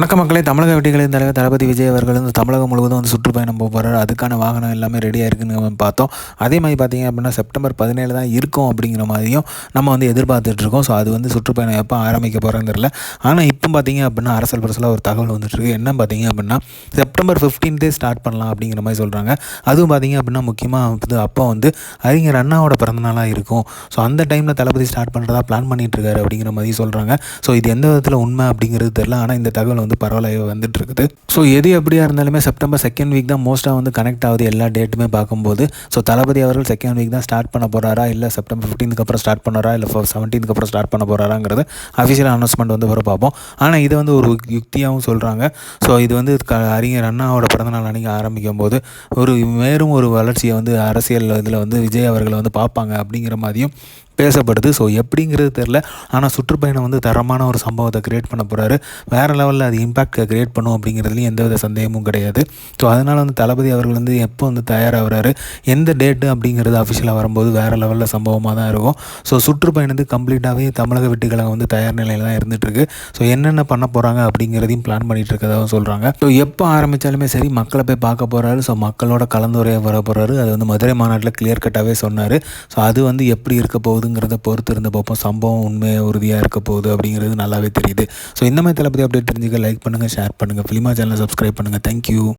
வணக்க மக்களே. தமிழக வெட்டிகளின் தலைவர் தளபதி விஜய் அவர்கள் வந்து தமிழகம் முழுவதும் வந்து சுற்றுப்பயணம் போக போகிறார் அதுக்கான வாகனம் எல்லாமே ரெடியாக இருக்குன்னு நம்ம பார்த்தோம். அதே மாதிரி பார்த்தீங்க அப்படின்னா செப்டம்பர் பதினேழு தான் இருக்கும் அப்படிங்கிற மாதிரியும் நம்ம வந்து எதிர்பார்த்துட்ருக்கோம் ஸோ அது வந்து சுற்றுப்பயணம் எப்போ ஆரம்பிக்க போகிறோன்னு தெரியல. ஆனால் இப்போ பார்த்தீங்க அப்படின்னா அரசல் பரசலாக ஒரு தகவல் வந்துட்டுருக்கு என்ன பார்த்தீங்க அப்படின்னா செப்டம்பர் ஃபிஃப்டீன்த்தே ஸ்டார்ட் பண்ணலாம் அப்படிங்கிற மாதிரி சொல்கிறாங்க அதுவும் பார்த்தீங்க அப்படின்னா முக்கியமாக வந்து அப்போ வந்து அறிஞர் அண்ணாவோட பிறந்தநாளாக இருக்கும். ஸோ அந்த டைமில் தளபதி ஸ்டார்ட் பண்ணுறதா பிளான் பண்ணிகிட்ருக்காரு அப்படிங்கிற மாதிரி சொல்கிறாங்க ஸோ இது எந்த விதத்தில் உண்மை அப்படிங்கிறது தெரில ஆனால் இந்த தகவல் வந்து பரவலாக வந்துட்டு இருக்குது ஸோ எது எப்படியா இருந்தாலுமே செப்டம்பர் செகண்ட் வீக் தான் மோஸ்ட்டாக வந்து கனெக்ட் ஆகுது எல்லா டேட்டுமே பார்க்கும்போது. ஸோ தளபதி அவர்கள் செகண்ட் வீக் தான் ஸ்டார்ட் பண்ண போகிறாரா இல்லை செப்டம்பர் ஃபிஃப்டீனுக்கு அப்புறம் ஸ்டார்ட் பண்ணுறா இல்லை செவன்டீனுக்கு அப்புறம் ஸ்டார்ட் பண்ண போகிறாராங்கிறது அஃபிஷியல் அனௌன்ஸ்மெண்ட் வந்து வர பார்ப்போம். ஆனால் இதை வந்து ஒரு யுக்தியாகவும் சொல்கிறாங்க ஸோ இது வந்து க அறிஞர் அண்ணாவோட பிறந்தநாள் அன்றைக்கி ஆரம்பிக்கும் போது ஒரு மேலும் ஒரு வளர்ச்சியை வந்து அரசியல் இதில் வந்து விஜய் அவர்களை வந்து பார்ப்பாங்க அப்படிங்கிற மாதிரியும் பேசப்படுது. ஸோ எப்படிங்கிறது தெரில ஆனால் சுற்றுப்பயணம் வந்து தரமான ஒரு சம்பவத்தை க்ரியேட் பண்ண போகிறாரு வேறு லெவலில் அது இம்பாக்ட் க்ரியேட் பண்ணும் அப்படிங்கிறதுலையும் எந்தவித சந்தேகமும் கிடையாது. ஸோ அதனால் வந்து தளபதி அவர்கள் வந்து எப்போ வந்து தயாராகிறாரு எந்த டேட்டு அப்படிங்கிறது அஃபிஷியலாக வரும்போது வேறு லெவலில் சம்பவமாக தான் இருக்கும். ஸோ சுற்றுப்பயணத்துக்கு கம்ப்ளீட்டாகவே தமிழக வெட்டிக்கழகம் வந்து தயார் நிலையில் தான் இருந்துகிட்ருக்கு ஸோ என்னென்ன பண்ண போகிறாங்க அப்படிங்கிறதையும் பிளான் பண்ணிகிட்டு இருக்கதாகவும் சொல்கிறாங்க ஸோ எப்போ ஆரம்பித்தாலுமே சரி மக்களை போய் பார்க்க போகிறாரு ஸோ மக்களோட கலந்துரையாக வர போகிறாரு அது வந்து மதுரை மாநாட்டில் கிளியர் கட்டாகவே சொன்னார். ஸோ அது வந்து எப்படி இருக்க போகுதுங்கிறத பொறுத்து இருந்து பார்ப்போம். சம்பவம் உண்மையாக உறுதியாக இருக்க போகுது அப்படிங்கிறது நல்லாவே தெரியுது. ஸோ இந்த மாதிரி தளபதி அப்டேட் தெரிஞ்சுக்க லைக் பண்ணுங்கள் ஷேர் பண்ணுங்கள் ஃபிலிமா சேனலை சப்ஸ்கிரைப் பண்ணுங்கள் தேங்க்யூ